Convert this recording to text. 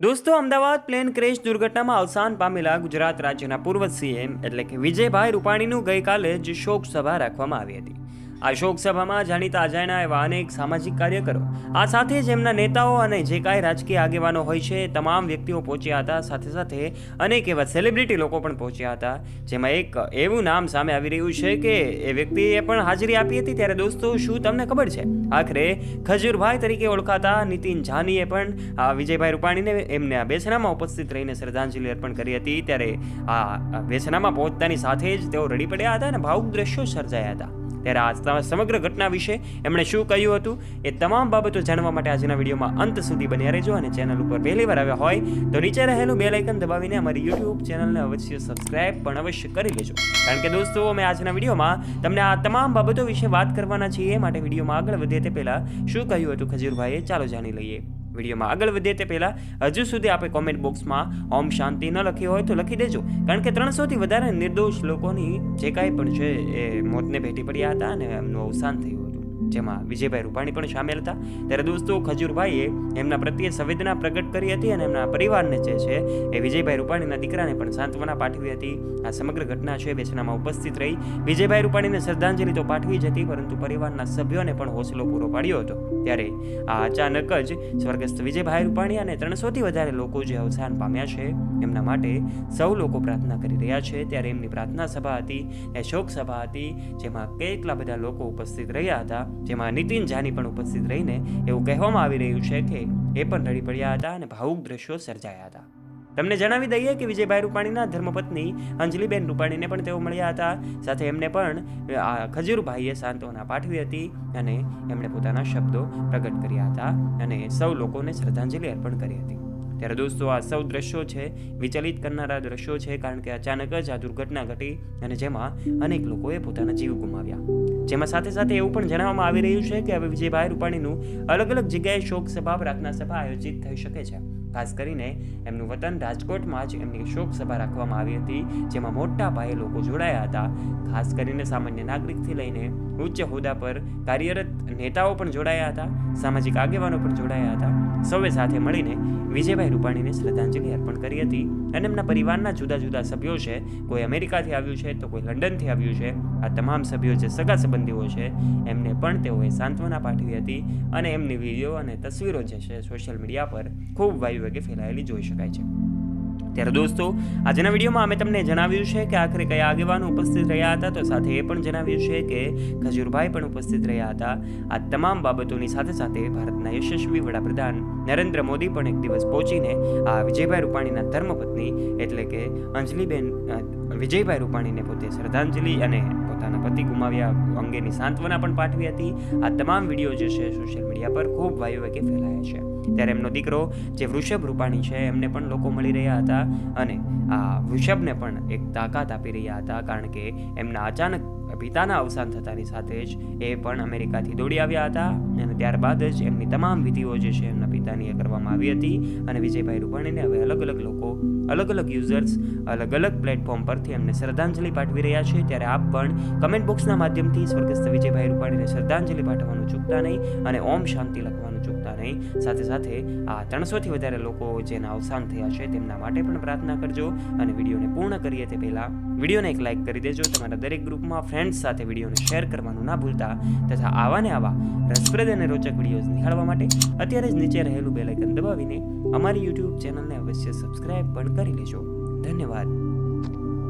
દોસ્તો, Ahmedabad plane crash દુર્ઘટનામાં અવસાન પામેલા ગુજરાત રાજ્યના પૂર્વ સીએમ એટલે કે વિજયભાઈ રૂપાણીનું ગઈકાલે જ શોક સભા રાખવામાં આવી હતી. આ શોક સભામાં જાણીતા અજાણ્યા એવા અનેક સામાજિક કાર્યકરો, આ સાથે જ એમના નેતાઓ અને જે કાંઈ રાજકીય આગેવાનો હોય છે, તમામ વ્યક્તિઓ પહોંચ્યા હતા. સાથે સાથે અનેક એવા સેલિબ્રિટી લોકો પણ પહોંચ્યા હતા. જેમાં એક એવું નામ સામે આવી રહ્યું છે કે એ વ્યક્તિએ પણ હાજરી આપી હતી. ત્યારે દોસ્તો, શું તમને ખબર છે? આખરે ખજૂરભાઈ તરીકે ઓળખાતા નીતિન જાનીએ પણ આ વિજયભાઈ રૂપાણીને એમને આ બેસનામાં ઉપસ્થિત રહીને શ્રદ્ધાંજલિ અર્પણ કરી હતી. ત્યારે આ બેસનામાં પહોંચતાની સાથે જ તેઓ રડી પડ્યા હતા અને ભાવુક દ્રશ્યો સર્જાયા હતા. ત્યારે આ સમગ્ર ઘટના વિશે એમણે શું કહ્યું હતું એ તમામ બાબતો જાણવા માટે આજના વિડીયોમાં અંત સુધી બન્યા રહેજો અને ચેનલ ઉપર પહેલી વાર આવ્યા હોય તો નીચે રહેલું બે લાઇકન દબાવીને અમારી યુટ્યુબ ચેનલને અવશ્ય સબસ્ક્રાઇબ પણ અવશ્ય કરી લેજો. કારણ કે દોસ્તો, અમે આજના વિડીયોમાં તમને આ તમામ બાબતો વિશે વાત કરવાના છીએ. માટે વિડીયોમાં આગળ વધે તે પહેલાં શું કહ્યું હતું ખજૂરભાઈએ ચાલો જાણી લઈએ. વિડીયોમાં આગળ વધીએ તે પહેલાં હજુ સુધી આપણે કોમેન્ટ બોક્સમાં ઓમ શાંતિ ન લખી હોય તો લખી દેજો. કારણ કે ત્રણસોથી વધારે નિર્દોષ લોકોની જે કાંઈ પણ છે, એ મોતને ભેટી પડ્યા હતા અને એમનું અવસાન થયું જેમાં વિજયભાઈ રૂપાણી પણ સામેલ હતા. ત્યારે દોસ્તો ખજૂરભાઈએ એમના પ્રત્યે સંવેદના પ્રગટ કરી હતી અને એમના પરિવારને જે છે એ વિજયભાઈ રૂપાણીના દીકરાને પણ સાંત્વના પાઠવી હતી. આ સમગ્ર ઘટના છે બેસણામાં ઉપસ્થિત રહી. વિજયભાઈ રૂપાણીને શ્રદ્ધાંજલિ તો પાઠવી જ હતી, પરંતુ પરિવારના સભ્યોને પણ હોસલો પૂરો પાડ્યો હતો. ત્યારે આ અચાનક જ સ્વર્ગસ્થ વિજયભાઈ રૂપાણી અને ત્રણસોથી વધારે લોકો જે અવસાન પામ્યા છે, એમના માટે સૌ લોકો પ્રાર્થના કરી રહ્યા છે. ત્યારે એમની પ્રાર્થના સભા હતી, એ શોક સભા હતી, જેમાં કેટલા બધા લોકો ઉપસ્થિત રહ્યા હતા જેમાં નીતિન જાની પણ ઉપસ્થિત રહીને એવું કહેવામાં આવી રહ્યું છે કે એ પણ રડી પડ્યા હતા અને ભાવુક દ્રશ્યો સર્જાયા હતા. તમને જણાવી દઈએ કે વિજયભાઈ રૂપાણીના ધર્મપત્ની અંજલિબેન રૂપાણીને પણ તેઓ મળ્યા હતા. સાથે એમને પણ આ ખજૂરભાઈએ સાંત્વના પાઠવી હતી અને એમણે પોતાના શબ્દો પ્રગટ કર્યા હતા અને સૌ લોકોને શ્રદ્ધાંજલિ અર્પણ કરી હતી. ત્યારે દોસ્તો, આ સૌ દ્રશ્યો છે, વિચલિત કરનારા દ્રશ્યો છે, કારણ કે અચાનક જ આ દુર્ઘટના ઘટી અને જેમાં અનેક લોકોએ પોતાના જીવ ગુમાવ્યા. જેમાં સાથે સાથે એવું પણ જણાવવામાં આવી રહ્યું છે કે હવે વિજયભાઈ રૂપાણીનું અલગ અલગ જગ્યાએ શોક સભા, પ્રાર્થના સભા આયોજિત થઈ શકે છે. ખાસ કરીને એમનું વતન રાજકોટમાં જ એમની શોક સભા રાખવામાં આવી હતી, જેમાં મોટા પાયે લોકો જોડાયા હતા. ખાસ કરીને સામાન્ય નાગરિકથી લઈને ઉચ્ચ હોદ્દા પર કાર્યરત નેતાઓ પણ જોડાયા હતા, સામાજિક આગેવાનો પણ જોડાયા હતા. સૌએ સાથે મળીને વિજયભાઈ રૂપાણીને શ્રદ્ધાંજલિ અર્પણ કરી હતી અને એમના પરિવારના જુદા જુદા સભ્યો છે. કોઈ અમેરિકાથી આવ્યું છે તો કોઈ લંડનથી આવ્યું છે. આ તમામ સભ્યો જે સગા સંબંધીઓ છે, એમને પણ તેઓએ સાંત્વના પાઠવી હતી અને એમની વીડિયો અને તસવીરો જે છે સોશિયલ મીડિયા પર ખૂબ વાયુ વેગે ફેલાયેલી જોઈ શકાય છે. ત્યારે દોસ્તો, આજના વિડીયોમાં અમે તમને જણાવ્યું છે કે આખરે કયા આગેવાનો ઉપસ્થિત રહ્યા હતા, તો સાથે એ પણ જણાવ્યું છે કે ખજૂરભાઈ પણ ઉપસ્થિત રહ્યા હતા. આ તમામ બાબતોની સાથે સાથે ભારતના યશસ્વી વડાપ્રધાન નરેન્દ્ર મોદી પણ એક દિવસ પહોંચીને આ વિજયભાઈ રૂપાણીના ધર્મપત્ની એટલે કે અંજલિબેન વિજયભાઈ રૂપાણીને પોતે શ્રદ્ધાંજલિ અને પોતાના પતિ ગુમાવ્યા અંગેની સાંત્વના પણ પાઠવી હતી. આ તમામ વીડિયો જે છે સોશિયલ મીડિયા પર ખૂબ વાયુ વેગે ફેલાયા છે. ત્યારે એમનો દીકરો જે વૃષભ રૂપાણી છે, એમને પણ લોકો મળી રહ્યા હતા. અને આ વૃષભને પણ એક તાકાત આપી રહ્યા હતા કારણ કે એમના અચાનક પિતાના અવસાન થતાની સાથે જ એ પણ અમેરિકાથી દોડી આવ્યા હતા અને ત્યારબાદ જ એમની તમામ વિધિઓ જે છે એમના પિતાની એ કરવામાં આવી હતી અને વિજયભાઈ રૂપાણીને હવે અલગ અલગ લોકો, અલગ અલગ યુઝર્સ અલગ અલગ પ્લેટફોર્મ પરથી એમને શ્રદ્ધાંજલિ પાઠવી રહ્યા છે. ત્યારે આપ પણ કમેન્ટ બોક્સના માધ્યમથી સ્વર્ગસ્થ વિજયભાઈ રૂપાણીને શ્રદ્ધાંજલિ પાઠવવાનું ચૂકતા નહીં અને ઓમ શાંતિ લખવાનું ચૂકતા નહીં. સાથે સાથે આ ત્રણસોથી વધારે લોકો જેના અવસાન થયા છે તેમના માટે પણ પ્રાર્થના કરજો અને વિડીયોને પૂર્ણ કરીએ તે પહેલાં વિડીયોને એક લાઇક કરી દેજો, તમારા દરેક ગ્રુપમાં ફ્રેન્ડ્સ સાથે વિડીયોને શેર કરવાનું ના ભૂલતા તથા આવા ને આવા રસપ્રદ અને રોચક વિડીયોઝ નિહાળવા માટે અત્યારે જ નીચે રહેલું બેલાઇકન દબાવીને અમારી યુટ્યુબ ચેનલને અવશ્ય સબસ્ક્રાઇબ પણ કરી લેજો. ધન્યવાદ.